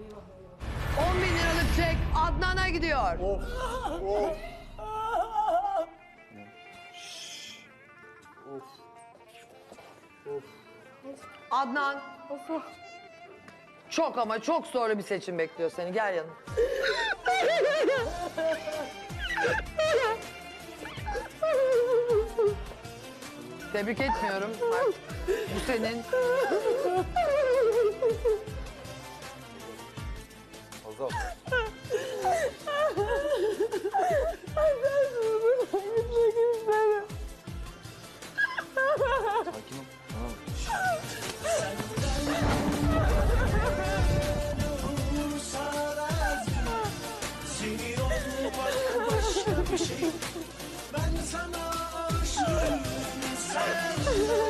10 bin liralık çek Adnan'a gidiyor. Of. Of. Of. Of. Adnan. Çok ama çok zorlu bir seçim bekliyor seni. Gel yanıma. Tebrik etmiyorum. Bak, bu senin. Nazlı abla. Ay ben şimdi buradan gitmek isterim. Sakin ol. Tamam. Ben sana aşığım, sen